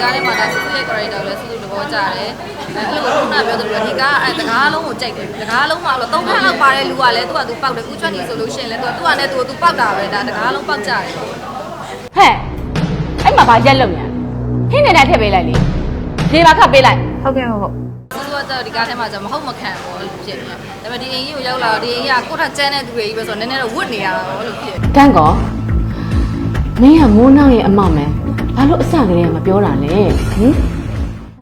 ကားထဲမှာဒါဆူဆူရဲ့ character ကိုလည်းဆူဆူသဘောကျတယ်အဲအဲ့လိုခုနပြောသလိုဒီကားအဲတကားလုံးကိုကြိုက်တယ်တကားလုံးမှာတော့သုံးခါလောက်ပါတဲ့လူကလည်းသူကသူပေါက်တယ်ဦးချွတ်နေဆိုလို့ရှိရင်လည်းသူကသူကလည်းသူသူပေါက်တာပဲဒါတကားလုံးပေါက်ကြတယ်ဟဲ့အဲ့မှာဘာရက်လုံညာဟင်းနေတာထည့်ပေးလိုက်လေဒီပါခတ်ပေးလိုက်ဟုတ်ကဲ့ဟုတ်ဟုတ်ဆူဆူကတော့ဒီကားထဲမှာကျမဟုတ်မခံဘူးလို့ဖြစ်နေတယ်ဒါပေမဲ့ဒီအိမ်ကြီးကိုရောက်လာတော့ဒီအိမ်ကြီးကကိုယ့်ထက်ကျန်းတဲ့သူတွေကြီးပဲဆိုတော့နည်းနည်းတော့ဝတ်နေရတာပေါ့လို့ဖြစ်တန်းကောမင်းကမိုးနှောင်းရဲ့အမမယ် ဘာလို့အစကတည်းကမပြောတာလဲဟင်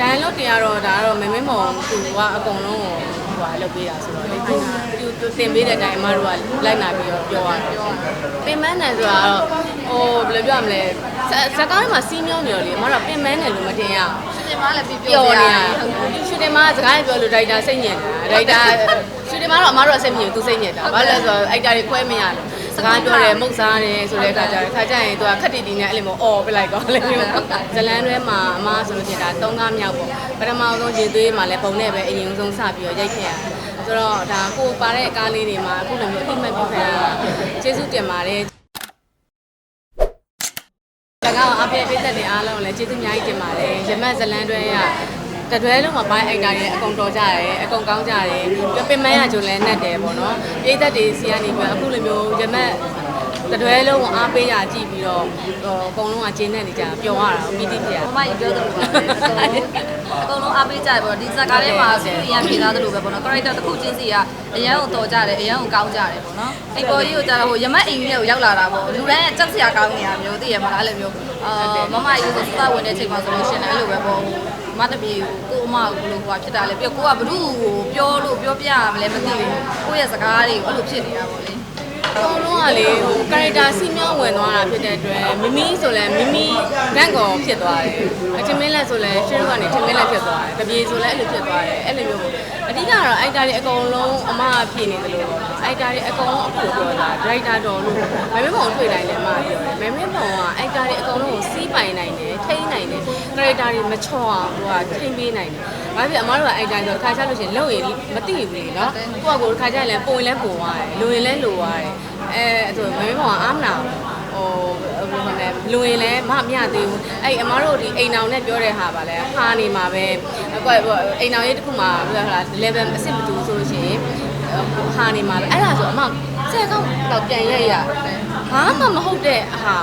တန်လို့တင်ရတော့ဒါကတော့မမင်းမောင်သူကအကုန်လုံးကိုဟိုဟာလုပ်ပေးတာဆိုတော့လေသူသူတင်ပေးတဲ့အတိုင်းအမတို့ကလိုက်နာပြီးတော့ပြောရတော့ပင်မန်းတယ်ဆိုတာတော့ဟိုဘယ်လိုပြောရမလဲဇက်ကားထဲမှာစီးမျောနေတော့လေအမတို့ကပင်မန်းတယ်လို့မတင်ရအောင်ရှင်မလည်းပြပျော်ပြောနေနေရရရှူတင်မှာစကားပြောလို့ဒိုက်တာစိတ်ညစ်တာဒိုက်တာရှူတင်မှာတော့အမတို့အစိတ်ညစ်သူစိတ်ညစ်တာဘာလဲဆိုတော့အိုက်တာတွေခွဲမရလို့ စကားပြောတယ်မုတ်စားတယ်ဆိုတဲ့အခါကျတော့ခါကျရင်သူကခက်တီတီနဲ့အဲ့လိုမျိုးအော်ပြလိုက်ကောလေမျိုးဇလန်းတွဲမှာအမဆိုလို့ရှိရင်ဒါ၃၅မြောက်ပေါ့ပထမဆုံးရေသွေးမှာလည်းပုံနဲ့ပဲအရင်ဆုံးစပြီးတော့ရိုက်ခဲ့ရဆိုတော့ဒါကိုပါတဲ့ကားလေးတွေမှာအခုလိုမျိုးအသိမှတ်ပြုခံရတာကျေးဇူးတင်ပါတယ်တကောက်အဖေပိသက်တွေအားလုံးလည်းကျေးဇူးအများကြီးတင်ပါတယ်ရမတ်ဇလန်းတွဲရတတွဲလုံးမှာပိုင်းအိုက်တာတွေအကုန်တော်ကြတယ်အကုန်ကောင်းကြတယ်ပြပင်မန်းရဂျုံလည်းနဲ့တယ်ပေါ့နော်ပိသက်တွေစီကနေပြီးအခုလိုမျိုး ရမတ်တတွဲလုံးကိုအားပေးရကြည့်ပြီးတော့ဟိုအကုန်လုံးကကျင်းနေနေကြပျော်ရတာပီတိဖြစ်ရမမကြီးပြောသလိုပါပဲအကုန်လုံးအကုန်လုံးအားပေးကြတယ်ပေါ့ဒီဇက်ကားထဲမှာဆိုအရင်ပြေသားသလိုပဲပေါ့နော် character တစ်ခုချင်းစီကအရန်ကိုတော်ကြတယ်အရန်ကိုကောင်းကြတယ်ပေါ့နော်အိမ်ပေါ်ကြီးကိုကြာတော့ဟိုရမက်အိမ်ကြီးကိုရောက်လာတာပေါ့လူတိုင်းကကြောက်စရာကောင်းနေရမျိုးသိရမလားအဲ့လိုမျိုးအာမမကြီးကိုစဝင်တဲ့ချိန်မှာဆိုလို့ရှိရင်အဲ့လိုပဲပေါ့မတပြေကိုအမကိုလို့ဟိုဖြစ်တာလေပြီးကိုကဘ누구ကိုပြောလို့ပြောပြရမလဲမသိဘူးကိုယ့်ရဲ့စကားတွေကိုအဲ့လိုဖြစ်နေတာပေါ့လေ အကုန်လုံးကလေဟို character စီးမြောင်းဝင်သွားတာဖြစ်တဲ့အတွက်မမီဆိုလဲမမီဂန့်ကောဖြစ်သွားတယ်အချင်းမင်းလက်ဆိုလဲရှင်းကနေချင်းမင်းလက်ဖြစ်သွားတယ်တပြေဆိုလဲအဲ့လိုဖြစ်သွားတယ်အဲ့လိုမျိုးပေါ့အဓိကတော့အိုက်တာတွေအကုန်လုံးအမအဖြစ်နေတယ်လို့ပေါ့အိုက်တာတွေအကုန်လုံးအခုပြောတာ director တော်လို့မမင်းပုံတွေ့တိုင်းလည်းအမပြောတယ်မမင်းပုံကအိုက်တာတွေအကုန်လုံးကိုစီးပိုင်နိုင်တယ်ထိန်းနိုင်တယ် character တွေမချော့အောင်သူကထိန်းပေးနိုင်တယ် ဘာဖြစ်အမတို့ကအိုက်တာဆိုခါချလို့ရှိရင်လုံရင်မသိဘူးလေနော်ကိုယ့်အကိုခါချရင်လည်းပုံရင်လည်းပုံသွားတယ်လုံရင်လည်းလိုသွားတယ်အဲအဲ့ဆိုမမေမောင်ကအားမနာဟိုဘယ်လိုလဲလူရင်လည်းမမရသေးဘူးအဲ့အမားတို့ဒီအိမ်အောင်နဲ့ပြောတဲ့ဟာပါလဲဟာနေမှာပဲကွက်အိမ်အောင်ရေးတစ်ခုမှာဘယ်လိုလဲ level အစ်စ်မတူဆိုလို့ရှိရင်ဟာနေမှာပဲအဲ့ဒါဆိုအမဆယ်ကောက်တော့ပြန်ရက်ရဘာမှမဟုတ်တဲ့အဟာ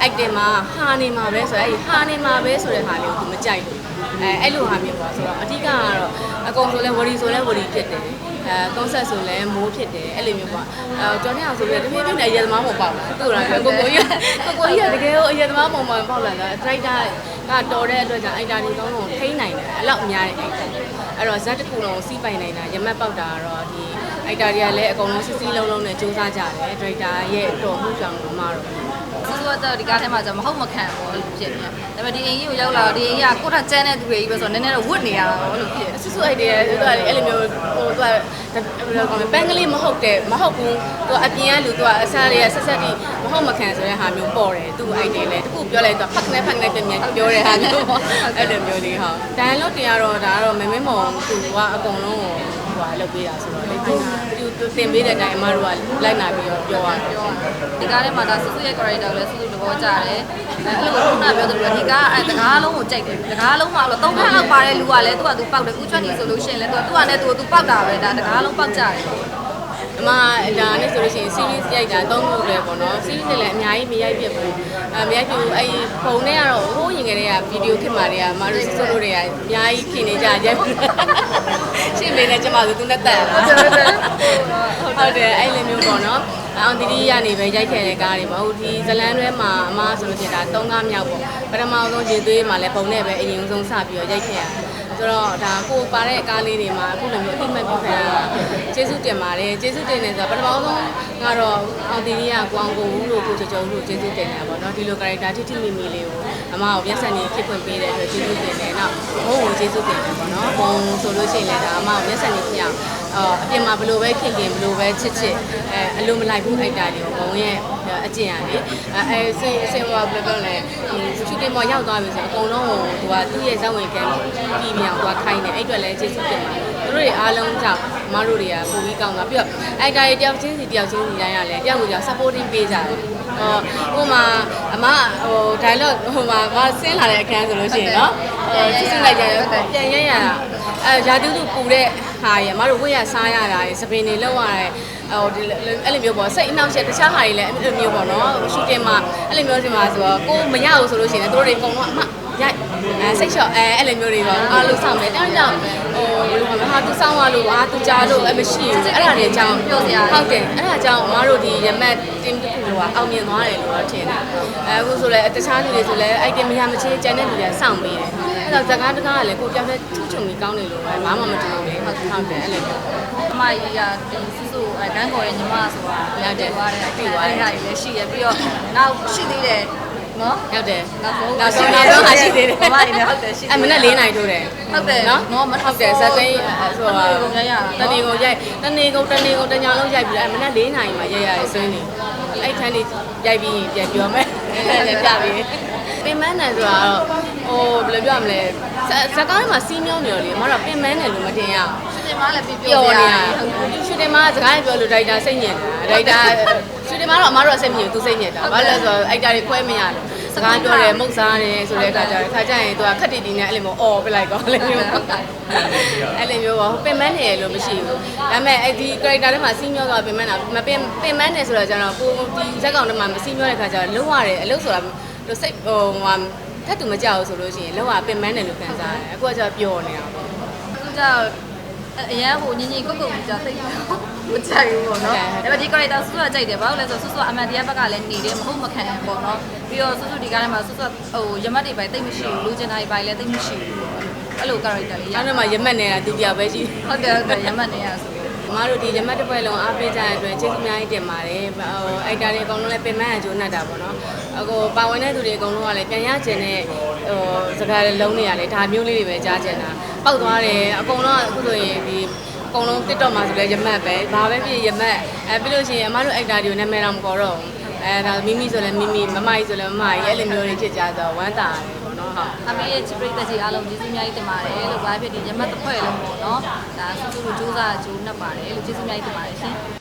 အိုက်တင်မှာဟာနေမှာပဲဆိုတော့အဲ့ဟာနေမှာပဲဆိုတဲ့ဟာမျိုးကိုမကြိုက်ဘူး အဲအဲ့လိုဟာမျိုးပေါ့ဆိုတော့အဓိကကတော့အကုန်ဆိုလဲဝရီဆိုလဲဝရီဖြစ်တယ်အဲကွန်ဆက်ဆိုလဲမိုးဖြစ်တယ်အဲ့လိုမျိုးပေါ့အဲကျော်နေအောင်ဆိုပြီးတဖြည်းဖြည်းနဲ့အရက်သမားပုံပေါက်လာသူ့တော့ကိုကိုကြီးကိုကိုကြီးကတကယ်ကိုအရက်သမားပုံပေါက်လာတာဒရိုက်တာကတော်တဲ့အတွက်ကြောင့်အိုက်တာဒီကောင်းလုံးထိန်းနိုင်တယ်အဲ့လောက်အများကြီးအိုက်တာအဲ့တော့ဇက်တစ်ခုလုံးစီးပိုင်နိုင်တာရမက်ပေါက်တာကတော့ဒီအိုက်တာတွေကလည်းအကုန်လုံးစစ်စစ်လုံးလုံးနဲ့စူးစမ်းကြတယ်ဒရိုက်တာရဲ့တော်မှုကြောင့်လို့မှတော့ ဆူဆူကတော့ဒီကားထဲမှာကျမဟုတ်မခံဘူးလို့ဖြစ်နေတယ်ဒါပေမဲ့ဒီအိမ်ကြီးကိုရောက်လာတော့ဒီအိမ်ကြီးကကိုယ့်ထက်ကျန်းတဲ့သူတွေကြီးပဲဆိုတော့နည်းနည်းတော့ဝတ်နေရတာပေါ့လို့ဖြစ်ဆူဆူအိုက်တယ်သူကအဲ့လိုမျိုးဟိုသူကဘယ်လိုကောင်းလဲပန်းကလေးမဟုတ်တယ်မဟုတ်ဘူးသူအပြင်ကလူသူကအစားတွေကဆက်ဆက်တီမဟုတ်မခံဆိုတဲ့ဟာမျိုးပေါ်တယ်သူအိုက်တယ်လေတခုပြောလိုက်တော့ဖက်ကနေဖက်ကနေပြန်ပြန်ပြောတဲ့ဟာမျိုးပေါ့အဲ့လိုမျိုးလေးဟုတ်ဒိုင်လော့တင်ရတော့ဒါကတော့မမင်းမောင်သူကအကုန်လုံးကို ဟိုဟာလုပ်ပေးတာဆိုတော့လေသူသူတင်ပေးတဲ့အတိုင်းအမတို့ကလိုက်နာပြီးတော့ပြောရတော့ဒီကားထဲမှာဒါဆူဆူရဲ့ character ကိုလည်းဆူဆူသဘောကျတယ်အဲအဲ့လိုခုနပြောသလိုဒီကားအဲတကားလုံးကိုကြိုက်တယ်တကားလုံးမှာတော့သုံးခါလောက်ပါတဲ့လူကလည်းသူကသူပေါက်တယ်ဦးချွတ်နေဆိုလို့ရှိရင်လည်းသူကသူကလည်းသူသူပေါက်တာပဲဒါတကားလုံးပေါက်ကြတယ် အမဒါနဲ့ဆိုလို့ရှိရင် series ရိုက်တာသုံးခုပဲပေါ့နော် series နဲ့လည်းအများကြီးမရိုက်ပြစ်ဘူးအဲမရိုက်ပြစ်ဘူးအဲ့ပုံနဲ့ကတော့ဟိုးရင်ကလေးကဗီဒီယိုခင်မာတွေကမတို့စစိုးတွေကအများကြီးခင်နေကြရိုက်ရှင်းမေနဲ့ကျမကသူနဲ့တက်လာဟုတ်တယ်အဲ့လိုမျိုးပေါ့နော်အောင်တီတီရနေပဲရိုက်ခဲ့တဲ့ကားတွေပေါ့ဟိုဒီဇလန်းတွဲမှာအမဆိုလို့ရှိရင်ဒါ၃ကားမြောက်ပေါ့ပထမဆုံးရေသွေးမှာလည်းပုံနဲ့ပဲအရင်ဆုံးစပြီးတော့ရိုက်ခဲ့ရ ဆိုတော့ဒါကိုပါတဲ့ကားလေးတွေမှာအခုလိုမျိုးအသိမှတ်ပြုခံရတာကျေးဇူးတင်ပါတယ်ကျေးဇူးတင်တယ်ဆိုတော့ပထမဆုံးကတော့အောင်တီတီကကိုအောင်ကိုဦးလို့ကိုချေချောလို့ကျေးဇူးတင်တယ်ပေါ့နော်ဒီလို character ထိထိမိမိလေးကိုအမကိုမျက်စံနေဖြစ်ခွင့်ပေးတဲ့အတွက်ကျေးဇူးတင်တယ်နောက်ဘုံကိုကျေးဇူးတင်တယ်ပေါ့နော်ဘုံဆိုလို့ရှိရင်လည်းဒါအမကိုမျက်စံနေဖြစ်အောင်အော်အပြင်မှာဘလို့ပဲခင်ခင်ဘလို့ပဲချစ်ချစ်အဲအလိုမလိုက်ဘူးအိုက်တာတွေဘုံရဲ့ အကျင့်ရလေအဲအဲစင်စင်ဟောဘယ်လိုပြောလဲချူတင်မော်ရောက်သွားပြီဆိုအကုန်လုံးကိုသူကသူ့ရဲ့ဇောင်းဝင်ကဲပြီးမြောင်သူကခိုင်းတယ်အဲ့အတွက်လည်းကျေးဇူးတင်ပါတယ်သူတို့တွေအားလုံးကြောင့်မတို့တွေကပုံပြီးကောင်းတာပြီးတော့အိုက်တာတွေတယောက်ချင်းစီတယောက်ချင်းစီတိုင်းရလဲတယောက်ကိုတယောက် supporting ပေးကြတယ်အဲဟိုမှာအမဟို dialogue ဟိုမှာမဆင်းလာတဲ့အခန်းဆိုလို့ရှိရင်နော်ဟိုစစ်စစ်လိုက်ကြတယ်ပြန်ရရတာ အဲရာတူတူပူတဲ့ဟာရမတို့ဝိရစားရတာရစပင်တွေလောက်ရတယ်ဟိုဒီအဲ့လိုမျိုးပေါ့စိတ်အနှောက်အယှက်တခြားဟာတွေလည်းအဲ့လိုမျိုးပေါ့နော်ရှူတင်မှာအဲ့လိုမျိုးဒီမှာဆိုတော့ကိုမရဘူးဆိုလို့ရှိရင်တို့တွေအကုန်လုံးအမရိုက်အဲစိတ်လျှော့အဲအဲ့လိုမျိုးတွေပေါ့အားလို့စောင့်တယ်တောင်းတောင်းဟိုဘယ်လိုလဲဟာသူစောင့်ရလို့ဟာသူကြားလို့အဲ့မရှိဘူးအဲ့ဒါတွေအကြောင်းဟုတ်တယ်အဲ့ဒါကြောင့်အမတို့ဒီရမက်တင်တစ်ခုလောကအောင်မြင်သွားတယ်လို့တော့ထင်တယ်အဲအခုဆိုလဲတခြားလူတွေဆိုလဲအဲ့ဒီမရမချင်းကျန်တဲ့လူတွေစောင့်ပေးတယ် အဲ့တော့ဇကားတကားကလည်းကိုပြောင်းတဲ့ထူးချွန်ကြီးကောင်းတယ်လို့ပဲဘာမှမတူဘူးလေဟုတ်ဟုတ်တယ်အဲ့လိုမျိုးအမကြီးကဒီစုစုအဲကန်းကော်ရဲ့ညီမဆိုတာရောက်တယ်သွားတယ်ပြီးသွားတယ်အဲ့ဒါကြီးလည်းရှိရပြီးတော့နောက်ရှိသေးတယ်နော်ဟုတ်တယ်နောက်ဆုံးနောက်ဆုံးနောက်ဆုံးဟာရှိသေးတယ်မမကြီးလည်းဟုတ်တယ်ရှိသေးတယ်အဲ့မနဲ့၄နိုင်ထိုးတယ်ဟုတ်တယ်နော်နော်မဟုတ်တယ်ဇက်သိန်းဆိုတာကုန်ရရတနေကုန်ရိုက်တနေကုန်တနေကုန်တညာလုံးရိုက်ပြီးအဲ့မနဲ့၄နိုင်မှာရိုက်ရတယ်ဆွင်းနေအဲ့ထန်းလေးရိုက်ပြီးရင်ပြန်ပြောမယ်ပြပြီး ပင်မန်းတယ်ဆိုတာတော့ဟိုဘယ်လိုပြောရမလဲဇက်ကားထဲမှာစီးမျောနေရောလေမတော့ပင်မန်းတယ်လို့မတင်ရအောင်ရှင်မလည်းပြပပြောျော်နေနေရရရှူတင်မှာစကားပြောလို့ဒိုက်တာစိတ်ညစ်တာဒိုက်တာရှူတင်မှာတော့အမားတို့အစိတ်မညစ်သူစိတ်ညစ်တာဘာလဲဆိုတော့အိုက်တာတွေခွဲမရလို့စကားပြောတယ်မုတ်စားတယ်ဆိုတဲ့အခါကျတော့ခါကျရင်သူကခက်တီတီနဲ့အဲ့လိုမျိုးအော်ပြလိုက်ကောအဲ့လိုမျိုးအဲ့လိုမျိုးပေါ့ပင်မန်းနေရလို့မရှိဘူးဒါပေမဲ့အဲ့ဒီ character ထဲမှာစီးမျောသွားပင်မန်းတာမပင်ပင်မန်းနေဆိုတော့ကျတော့ကိုဒီဇက်ကောင်ထဲမှာမစီးမျောတဲ့ခါကျတော့လုံးရတယ်အလုပ်ဆိုတာ သူစိတ်ဟိုဟိုထက်သူမကြောက်ဆိုလို့ရှိရင်လုံးဝပင်မန်းတယ်လို့ခံစားရတယ်အခုကကျတော့ပျော်နေတာပေါ့သူကြောင့်အရန်ဟိုညင်ညင်ကုတ်ကုတ်ကြာသိမကြိုက်ဘူးပေါ့နော်ဒါပေမဲ့ဒီ character ဆူဆူကြိုက်တယ်ဘာလို့လဲဆိုတော့ဆူဆူအမှန်တရားဘက်ကလည်းနေတယ်မဟုတ်မခံဘူးပေါ့နော်ပြီးတော့ဆူဆူဒီကားထဲမှာဆူဆူဟိုရမတ်တွေပိုင်းသိမ့်မရှိဘူးလူကျင်တာတွေပိုင်းလည်းသိမ့်မရှိဘူးအဲ့လို character လေးရနောက်တော့မှရမက်နေတာသူတယောက်ပဲရှိတယ်ဟုတ်တယ်ဟုတ်တယ်ရမတ်နေရဆိုအ မတို့ဒီရမတ်တစ်ပွဲလုံးအားပေးကြတဲ့အတွက်ကျေးဇူးအများကြီးတင်ပါတယ်ဟိုအိုက်တာတွေအကုန်လုံးလည်းပင်မအကျိုးနဲ့တာပေါ့နော်အခုပါဝင်တဲ့သူတွေအကုန်လုံးကလည်းပြန်ရကျင်တဲ့ဟိုစကားတွေလုံးနေရတယ်ဒါမျိုးလေးတွေပဲကြားကျင်တာပောက်သွားတယ်အကုန်လုံးကအခုဆိုရင်ဒီအကုန်လုံး TikTok မှာဆိုလဲရမတ်ပဲဘာပဲဖြစ်ရမတ်အဲပြီးလို့ရှိရင်အမတို့အိုက်တာတွေကိုနာမည်တော့မခေါ်တော့ဘူးအဲဒါမိမိဆိုလဲမိမိမမကြီးဆိုလဲမမကြီးအဲ့လိုမျိုးတွေဖြစ်ကြတော့ဝမ်းသာတယ်ပေါ့ နော်ဟုတ်အမေရဲ့ချစ်ပရိသတ်ကြီးအားလုံးကျေးဇူးအများကြီးတင်ပါတယ်လို့ဘာဖြစ်ဒီရမတ်တစ်ဖွဲ့လုံးပေါ့နော်ဒါဆူဆူကိုစူးစမ်းကြိုးနှက်ပါတယ်လို့ကျေးဇူးအများကြီးတင်ပါတယ်ရှင်